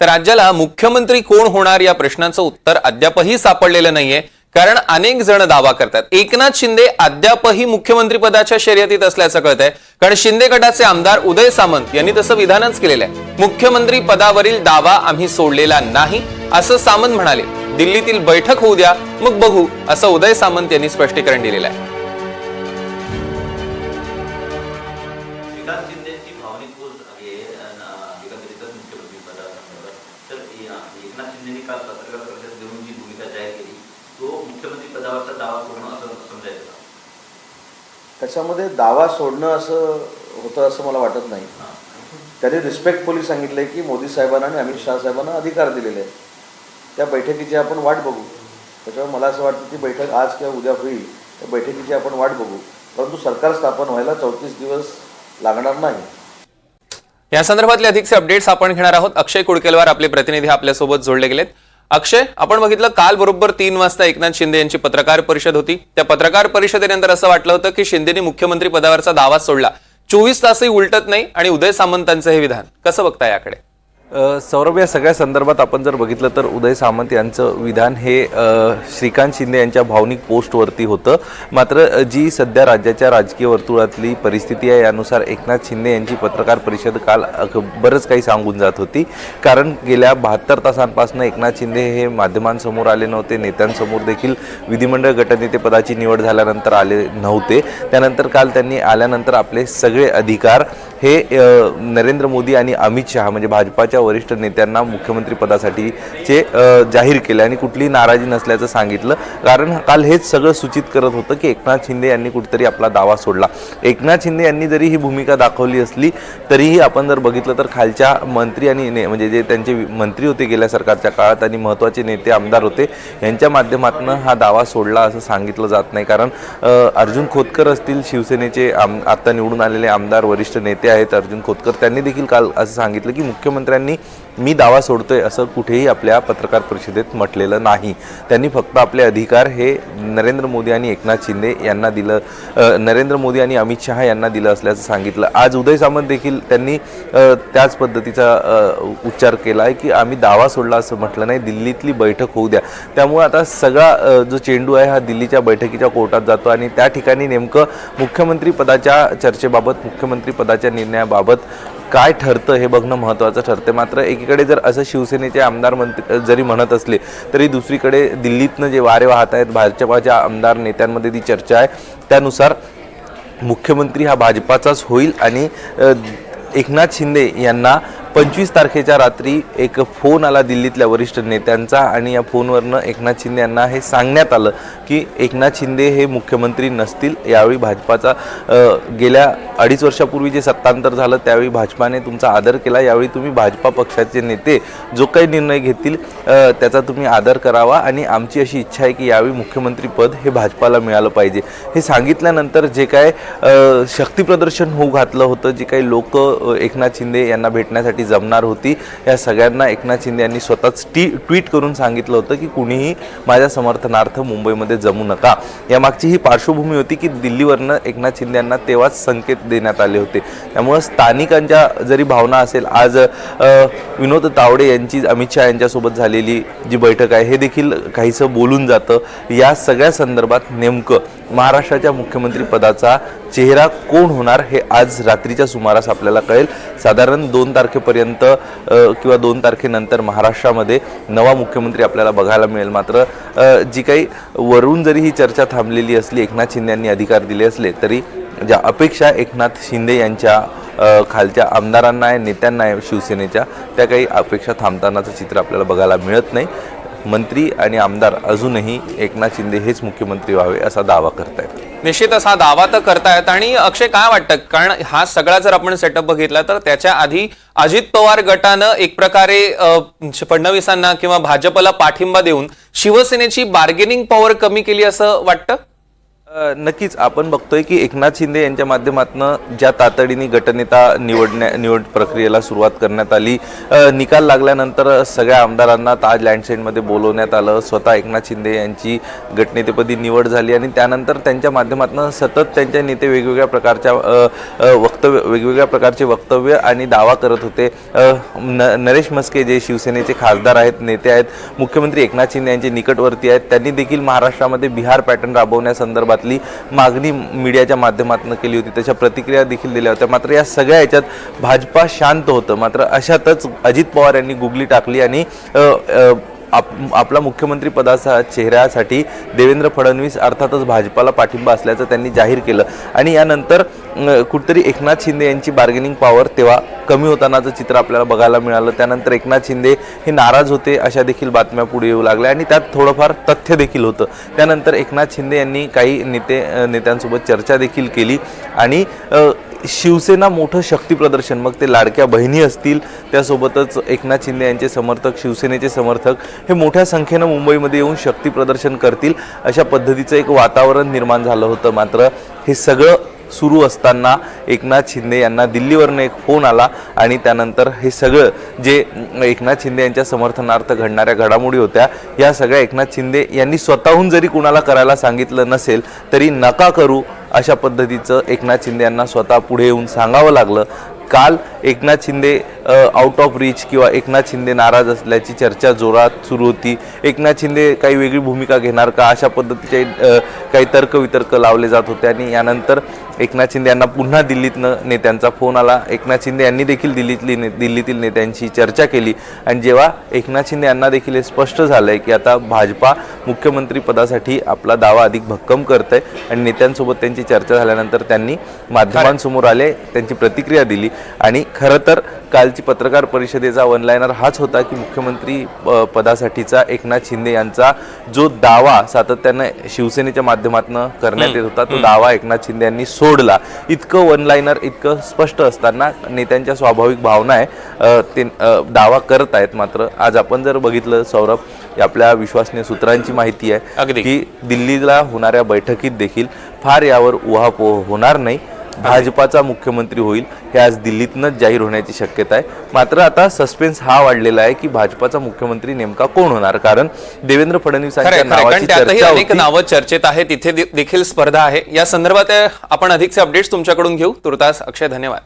तर राज्याला मुख्यमंत्री कोण होणार या प्रश्नाचं उत्तर अद्यापही सापडलेलं नाहीये. कारण अनेक जण दावा करतात. एकनाथ शिंदे अद्यापही मुख्यमंत्री पदाच्या शर्यतीत असल्याचं कळतंय. कारण शिंदे गटाचे आमदार उदय सामंत यांनी तसं विधानच केलेलं आहे. मुख्यमंत्री पदावरील दावा आम्ही सोडलेला नाही असं सामंत म्हणाले. दिल्लीतील बैठक होऊ द्या मग बघू असं उदय सामंत यांनी स्पष्टीकरण दिलेलं आहे. एकनाथ शिंदेनी काल पत्रकार परिषद देऊन जी भूमिका जाहीर केली तो मुख्यमंत्री पदावरचा दावा पूर्ण असं समजायचं? त्याच्यामध्ये दावा सोडणं असं होतं असं मला वाटत नाही. त्यांनी रिस्पेक्टफुली सांगितलंय की मोदी साहेबांना आणि अमित शहा साहेबांना अधिकार दिलेले आहेत. त्या बैठकीची आपण वाट बघू. त्याच्यामुळे मला असं वाटतं की बैठक आज किंवा उद्या होईल त्या बैठकीची आपण वाट बघू. परंतु सरकार स्थापन व्हायला चौतीस दिवस लागणार नाही. या संदर्भातले अधिकचे अपडेट्स आपण घेणार आहोत. अक्षय कुडकेलवार आपले प्रतिनिधी आपल्यासोबत जोडले गेलेत. अक्षय आपण बघितलं काल बरोबर तीन वाजता एकनाथ शिंदे यांची पत्रकार परिषद होती. त्या पत्रकार परिषदेनंतर असं वाटलं होतं की शिंदेनी मुख्यमंत्री पदावरचा दावा सोडला. चोवीस तासही उलटत नाही आणि उदय सामंतांचं हे विधान. कसं बघता याकडे? सौरभ या सगळ्या संदर्भात आपण जर बघितलं तर उदय सामंत यांचं विधान हे श्रीकांत शिंदे यांच्या भावनिक पोस्टवरती होतं. मात्र जी सध्या राज्याच्या राजकीय वर्तुळातली परिस्थिती आहे यानुसार एकनाथ शिंदे यांची पत्रकार परिषद काल बरंच काही सांगून जात होती. कारण गेल्या बहात्तर तासांपासून एकनाथ शिंदे हे माध्यमांसमोर आले नव्हते नेत्यांसमोर देखील विधिमंडळ गटनेतेपदाची निवड झाल्यानंतर आले नव्हते. त्यानंतर काल त्यांनी आल्यानंतर आपले सगळे अधिकार हे नरेंद्र मोदी आणि अमित शहा म्हणजे भाजपाच्या वरिष्ठ नेत्यांना मुख्यमंत्री पदासाठी चे जाहीर केले आणि कुठलीही नाराजी नसल्याचं सांगितलं. कारण काल हेच सगळं सूचित करत होतं की एकनाथ शिंदे यांनी कुठेतरी आपला दावा सोडला. एकनाथ शिंदे यांनी जरी ही भूमिका दाखवली असली तरीही आपण जर बघितलं तर खालच्या मंत्री आणि ने म्हणजे जे त्यांचे मंत्री होते गेल्या सरकारच्या काळात आणि महत्त्वाचे नेते आमदार होते यांच्या माध्यमातून हा दावा सोडला असं सांगितलं जात नाही. कारण अर्जुन खोतकर असतील शिवसेनेचे आम आत्ता निवडून आलेले आमदार वरिष्ठ नेते आहेत अर्जुन खोतकर त्यांनी देखील काल असं सांगितलं की मुख्यमंत्र्यांनी मी दावा सोडतोय असं कुठेही आपल्या पत्रकार परिषदेत म्हटलेलं नाही. त्यांनी फक्त आपले अधिकार हे नरेंद्र मोदी आणि एकनाथ शिंदे यांना दिलं नरेंद्र मोदी आणि अमित शहा यांना दिलं असल्याचं सांगितलं. आज उदय सामंत देखील त्यांनी त्याच पद्धतीचा उच्चार केला आहे की आम्ही दावा सोडला असं म्हटलं नाही दिल्लीतली बैठक होऊ द्या. त्यामुळे आता सगळा जो चेंडू आहे हा दिल्लीच्या बैठकीच्या कोर्टात जातो आणि त्या ठिकाणी नेमकं मुख्यमंत्री पदाच्या चर्चेबाबत मुख्यमंत्री पदाच्या निर्णयाबाबत काय ठरतं हे बघणं महत्त्वाचं ठरते. मात्र एकीकडे जर असं शिवसेनेचे आमदार मंत्री जरी म्हणत असले तरी दुसरीकडे दिल्लीतनं जे वारे वाहत आहेत भाजपाच्या आमदार नेत्यांमध्ये ती चर्चा आहे त्यानुसार मुख्यमंत्री हा भाजपाचाच होईल आणि एकनाथ शिंदे यांना पंचवीस तारखेच्या रात्री एक फोन आला दिल्लीतल्या वरिष्ठ नेत्यांचा आणि या फोनवरनं एकनाथ शिंदे यांना हे सांगण्यात आलं की एकनाथ शिंदे हे मुख्यमंत्री नसतील यावेळी भाजपाचा गेल्या अडीच वर्षापूर्वी जे सत्तांतर झालं त्यावेळी भाजपाने तुमचा आदर केला यावेळी तुम्ही भाजपा पक्षाचे नेते जो काही निर्णय घेतील त्याचा तुम्ही आदर करावा आणि आमची अशी इच्छा आहे की यावेळी मुख्यमंत्रीपद हे भाजपाला मिळालं पाहिजे. हे सांगितल्यानंतर जे काय शक्तीप्रदर्शन होऊ घातलं होतं जे काही लोक एकनाथ शिंदे यांना भेटण्यासाठी जमणार होती. या सगळ्यांना एकनाथ शिंदे यांनी स्वतःच टी ट्विट करून सांगितलं होतं की कुणीही माझ्या समर्थनार्थ मुंबईमध्ये जमू नका. यामागची ही पार्श्वभूमी होती की दिल्लीवरनं एकनाथ शिंदे यांना तेव्हाच संकेत देण्यात आले होते. त्यामुळं स्थानिकांच्या जरी भावना असेल आज विनोद तावडे यांची अमित शहा यांच्यासोबत झालेली जी बैठक आहे हे देखील काहीसं बोलून जातं. या सगळ्या संदर्भात नेमकं महाराष्ट्राच्या मुख्यमंत्री पदाचा चेहरा कोण होणार हे आज रात्रीच्या सुमारास आपल्याला कळेल. साधारण दोन तारखेपर्यंत किंवा दोन तारखेनंतर महाराष्ट्रामध्ये नवा मुख्यमंत्री आपल्याला बघायला मिळेल. मात्र जी काही वरून जरी ही चर्चा थांबलेली असली एकनाथ शिंदे यांनी अधिकार दिले असले तरी ज्या अपेक्षा एकनाथ शिंदे यांच्या खालच्या आमदारांना आहे नेत्यांना आहे शिवसेनेच्या त्या काही अपेक्षा थांबतानाचं चित्र आपल्याला बघायला मिळत नाही. मंत्री आणि आमदार अजूनही एकनाथ शिंदे हेच मुख्यमंत्री व्हावे असा दावा करतायत. निश्चितच हा दावा तर करतायत आणि अक्षय काय वाटतं? कारण हा सगळा जर आपण सेटअप बघितला तर त्याच्या आधी अजित पवार गटानं एक प्रकारे फडणवीसांना किंवा भाजपला पाठिंबा देऊन शिवसेनेची बार्गेनिंग पॉवर कमी केली असं वाटतं? नक्कीच आपण बघतोय की एकनाथ शिंदे यांच्या माध्यमातून ज्या तातडीने गटनेता निवडण्या निवड प्रक्रियेला सुरुवात करण्यात आली निकाल लागल्यानंतर सगळ्या आमदारांना ताज लँडसेंडमध्ये बोलवण्यात आलं स्वतः एकनाथ शिंदे यांची गटनेतेपदी निवड झाली आणि त्यानंतर त्यांच्या माध्यमातून सतत त्यांचे नेते वेगवेगळ्या प्रकारच्या वक्तव्य वेगवेगळ्या प्रकारचे वक्तव्य आणि दावा करत होते. न नरेश मस्के जे शिवसेनेचे खासदार आहेत नेते आहेत मुख्यमंत्री एकनाथ शिंदे यांचे निकटवर्ती आहेत त्यांनी देखील महाराष्ट्रामध्ये बिहार पॅटर्न राबवण्यासंदर्भातली मागणी मीडियाच्या माध्यमातून केली होती त्याच्या प्रतिक्रिया देखील दिल्या होत्या. मात्र या सगळ्या याच्यात भाजपा शांत होतं. मात्र अशातच अजित पवार यांनी गुगली टाकली आणि आप आपला मुख्यमंत्री पदाचा चेहऱ्यासाठी देवेंद्र फडणवीस अर्थातच भाजपाला पाठिंबा असल्याचं त्यांनी जाहीर केलं. आणि यानंतर अं, कुठेतरी एकनाथ शिंदे यांची बार्गेनिंग पॉवर तेव्हा कमी होतानाचं चित्र आपल्याला बघायला मिळालं. त्यानंतर एकनाथ शिंदे हे नाराज होते अशा देखील बातम्या पुढे येऊ लागल्या. आणि त्यात थोडंफार तथ्य देखील होतं. त्यानंतर एकनाथ शिंदे यांनी काही नेते नेत्यांसोबत चर्चा देखील केली. आणि शिवसेना मोठं शक्ती प्रदर्शन. मग ते लाडक्या बहिणी असतील त्यासोबतच एकनाथ शिंदे यांचे समर्थक शिवसेनेचे समर्थक हे मोठ्या संख्येनं मुंबईमध्ये येऊन शक्ती प्रदर्शन करतील. अशा पद्धतीचं एक वातावरण निर्माण झालं होतं. मात्र हे सगळं सुरू असताना एकनाथ शिंदे यांना दिल्लीवरनं एक फोन आला आणि त्यानंतर हे सगळं जे एकनाथ शिंदे यांच्या समर्थनार्थ घडणाऱ्या घडामोडी होत्या या सगळ्या एकनाथ शिंदे यांनी स्वतःहून जरी कुणाला करायला सांगितलं नसेल तरी नका करू. अशा पद्धतीचं एकनाथ शिंदे यांना स्वतः पुढे येऊन सांगावं लागलं. काल Eknath Shinde out of reach किंवा एकनाथ शिंदे नाराज असल्याची चर्चा जोरात सुरू होती. एकनाथ शिंदे काही वेगळी भूमिका घेणार का? अशा पद्धतीचे काही काही तर्कवितर्क लावले जात होते आणि यानंतर एकनाथ शिंदे यांना पुन्हा दिल्लीतनं नेत्यांचा फोन आला. एकनाथ शिंदे यांनी देखील दिल्लीतली ने दिल्लीतील नेत्यांशी चर्चा केली. आणि जेव्हा एकनाथ शिंदे यांना देखील हे स्पष्ट झालं आहे की आता भाजपा मुख्यमंत्री पदासाठी आपला दावा अधिक भक्कम करत आहे आणि नेत्यांसोबत त्यांची चर्चा झाल्यानंतर त्यांनी माध्यमांसमोर आले त्यांची प्रतिक्रिया दिली. आणि खरं तर कालची पत्रकार परिषदेचा वनलायनर हाच होता की मुख्यमंत्री पदासाठीचा एकनाथ शिंदे यांचा जो दावा सातत्यानं शिवसेनेच्या माध्यमातून करण्यात येत होता तो दावा एकनाथ शिंदे यांनी सोडला इतकं वनलायनर इतकं स्पष्ट असताना नेत्यांच्या स्वाभाविक भावना आहे. ते दावा करत आहेत मात्र. आज आपण जर बघितलं सौरभ आपल्या विश्वसनीय सूत्रांची माहिती आहे. की दिल्लीला होणाऱ्या बैठकीत देखील फार यावर उहापोह होणार नाही. भाजपाचा मुख्यमंत्री होईल हे आज दिल्लीतनंच जाहीर होण्याची शक्यता आहे. मात्र आता सस्पेन्स हा वाढलेला आहे की भाजपाचा मुख्यमंत्री नेमका कोण होणार? कारण देवेंद्र चर्चा अनेक नावं चर्चेत आहेत. तिथे देखील स्पर्धा आहे. या संदर्भात आपण अधिकचे अपडेट्स तुमच्याकडून घेऊ. तुर्तास अक्षय धन्यवाद.